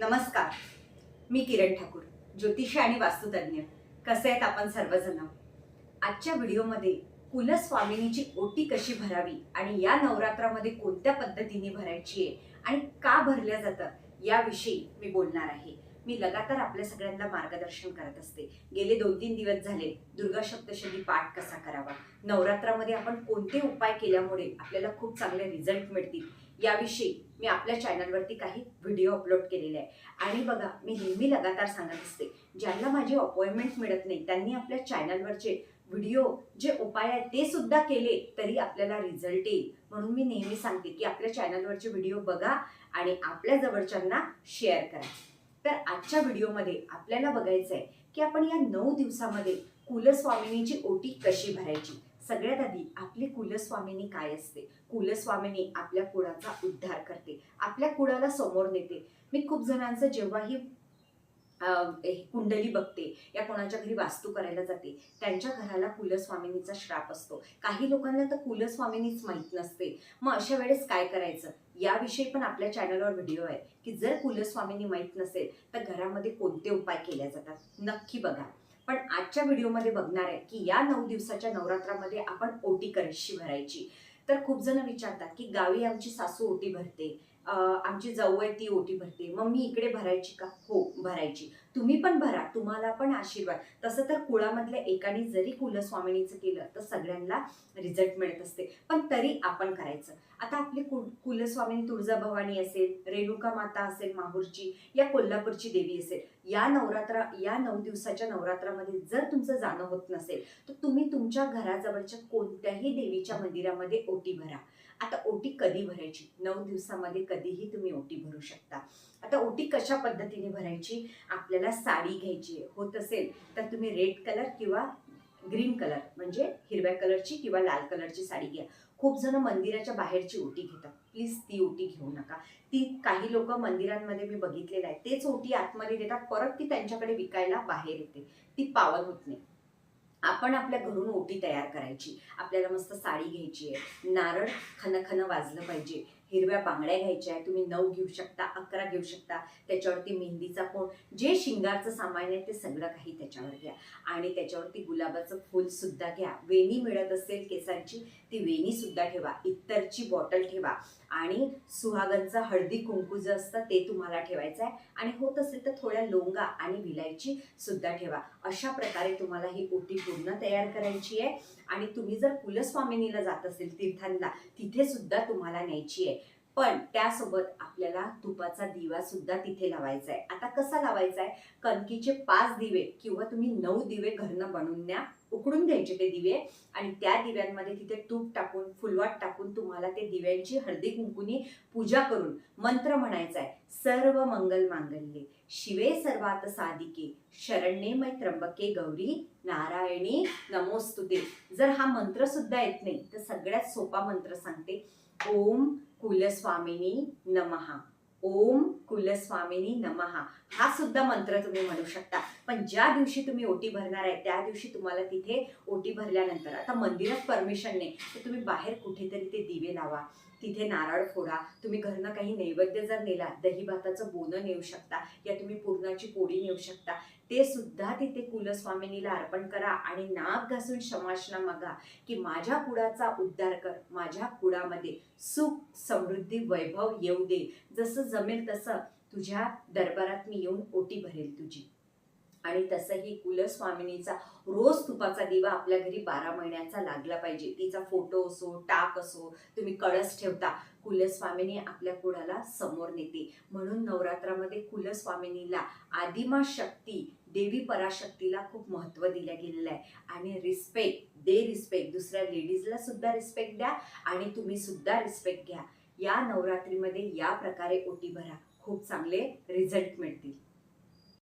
नमस्कार. मी किरण ठाकूर ज्योतिषी आणि वास्तुतज्ञ. कसे आहेत आपण सर्वजण? आजच्या व्हिडिओमध्ये कुलस्वामिनीची ओटी कशी भरावी आणि या नवरात्रामध्ये कोणत्या पद्धतीने भरायची आहे आणि का भरल्या जातं याविषयी मी बोलणार आहे. मी लगातार आपल्या सगळ्यांना मार्गदर्शन करत असते. गेले दोन तीन दिवस झाले दुर्गा सप्तशती पाठ कसा करावा? नवरात्रामध्ये आपण कोणते उपाय केल्यामुळे आपल्याला खूप चांगले रिझल्ट मिळतील? याविषयी मी आपल्या चॅनलवरती काही व्हिडिओ अपलोड केलेले आहे आणि बघा मी नेहमी लगातार सांगत असते ज्यांना माझी अपॉइंटमेंट मिळत नाही त्यांनी आपल्या चॅनलवरचे व्हिडिओ जे उपाय आहेत ते सुद्धा केले तरी आपल्याला रिझल्ट येईल. म्हणून मी नेहमी सांगते की आपल्या चॅनलवरचे व्हिडिओ बघा आणि आपल्या जवळच्यांना शेअर करा. तर आजच्या व्हिडिओमध्ये आपल्याला बघायचं आहे की आपण या नऊ दिवसामध्ये कुलस्वामिनीची ओटी कशी भरायची? सगळ्यात आधी आपली कुलस्वामिनी काय असते? कुलस्वामिनी आपल्या कुळाचा उद्धार करते. आपल्या कुळाला समोर नेते. मी खूप जणांचं जेव्हाही कुंडली बघते या कोणाच्या घरी वास्तू करायला जाते त्यांच्या घराला कुलस्वामिनीचा श्राप असतो. काही लोकांना तर कुलस्वामिनीच माहीत नसते. मग अशा वेळेस काय करायचं? याविषयी पण आपल्या चॅनलवर व्हिडिओ आहे की जर कुलस्वामिनी माहीत नसेल तर घरामध्ये कोणते उपाय केले जातात? नक्की बघा. पण आजच्या व्हिडिओमध्ये बघणार आहे की या नऊ दिवसाच्या नवरात्रामध्ये आपण ओटी कशी भरायची. तर खूप जण विचारतात की गावी आमची सासू ओटी भरते आमची जाऊ आहे ती ओटी भरते मग मी इकडे भरायची का? हो भरायची. तुम्ही पण भरा तुम्हाला पण आशीर्वाद. तसं तर कुळामधल्या एकाने जरी कुलस्वामिनीचं केलं तर सगळ्यांना रिझल्ट मिळत असते. पण तरी आपण करायचं. आता आपली कुल कुलस्वामिनी तुळजाभवानी असेल रेणुका माता असेल माहूरची या कोल्हापूरची देवी असेल या नवरात्र या नऊ दिवसाच्या नवरात्रामध्ये जर तुमचं जाणं होत नसेल तर तुम्ही तुमच्या घराजवळच्या कोणत्याही देवीच्या मंदिरामध्ये ओटी भरा. आता ओटी कधी भरायची? नऊ दिवसामध्ये कधीही तुम्ही ओटी आता ओटी कशा पद्धतीने भरायची? आपल्याला साडी घ्यायची आहे. होत असेल तर तुम्ही रेड कलर किंवा ग्रीन कलर म्हणजे हिरव्या कलरची किंवा लाल कलरची साडी घ्या. खूप जण मंदिराच्या बाहेरची ओटी घेतात. प्लीज ती ओटी घेऊ नका. ती काही लोक मंदिरांमध्ये मी बघितलेलं आहे. तेच ओटी आतमध्ये देतात. परत ती त्यांच्याकडे विकायला बाहेर येते. ती पावन होत नाही. आपण आपल्या घरून ओटी तयार करायची. आपल्याला मस्त साडी घ्यायची आहे. नारळ खनखन वाजलं पाहिजे. हिरव्या बांगड्या घ्यायच्या आहे तुम्ही नऊ घेऊ शकता अकरा घेऊ शकता त्याच्यावरती मेहंदीचा कोण जे शिंगारचं सामान आहे ते सगळं काही त्याच्यावर घ्या. आणि त्याच्यावरती गुलाबाचं फुलसुद्धा घ्या. वेणी मिळत असेल केसांची ती वेणीसुद्धा ठेवा. इतरची बॉटल ठेवा. आणि सुहागनचं हळदी कुंकू जे असतं ते तुम्हाला ठेवायचं आहे. आणि होत असेल तर थोड्या लोंगा आणि विलायची सुद्धा ठेवा. अशा प्रकारे तुम्हाला ही ओटी पूर्ण तयार करायची आहे. आणि तुम्ही जर कुलस्वामिनीला जात असेल तीर्थांना तिथे सुद्धा तुम्हाला न्यायची आहे. पण त्यासोबत आपल्याला तुपाचा दिवा सुद्धा तिथे लावायचा आहे आता कसा लावायचा आहे कणकीचे पाच दिवे किंवा तुम्ही नऊ दिवे घरनं बनवून द्या उकडून घ्यायचे ते दिवे आणि त्या दिव्यांमध्ये तिथे तूप टाकून फुलवाट टाकून तुम्हाला ते दिव्यांची हळदी कुंकुनी पूजा करून मंत्र म्हणायचा आहे सर्व मंगल मांगल्ये शिवे सर्वात साधिके शरण्ये मै त्र्यंबके गौरी नारायणी नमोस्तुते. जर हा मंत्र सुद्धा येत नाही तर सगळ्यात सोपा मंत्र सांगते ओम कुलस्वामिनी नमहा ओम कुलस्वामिनी नमहा हा सुद्धा मंत्र तुम्ही म्हणू शकता. पण ज्या दिवशी तुम्ही ओटी भरणार आहे त्या दिवशी तुम्हाला तिथे ओटी भरल्यानंतर आता मंदिरात परमिशन नाही तर तुम्ही बाहेर कुठेतरी ते दिवे लावा तिथे नारळ फोडा तुम्ही घरनं काही नैवेद्य जर नेला दही भाताचं बोनं नेऊ शकता या तुम्ही पूर्णाची पोळी नेऊ शकता ते सुद्धा तिथे कुलस्वामिनीला अर्पण करा आणि नाक घासून क्षमाशना मागा की माझ्या कुळाचा उद्धार कर माझ्या कुळामध्ये सुख समृद्धी वैभव येऊ दे. जसं जमेल तसं तुझ्या दरबारात मी येऊन ओटी भरेल तुझी. आणि तसंही कुलस्वामिनीचा रोज तुपाचा दिवा आपल्या घरी बारा महिन्याचा लागला पाहिजे. तिचा फोटो असो टाक असो तुम्ही कळस ठेवता कुलस्वामिनी आपल्या कुळाला समोर नेते. म्हणून नवरात्रामध्ये कुलस्वामिनीला आदिमा शक्ती देवी पराशक्तीला खूप महत्त्व दिलं गेलेलं आहे. आणि रिस्पेक्ट दे रिस्पेक्ट दुसऱ्या लेडीजला सुद्धा रिस्पेक्ट द्या आणि तुम्ही सुद्धा रिस्पेक्ट घ्या. या नवरात्रीमध्ये या प्रकारे ओटी भरा. खूप चांगले रिझल्ट मिळतील.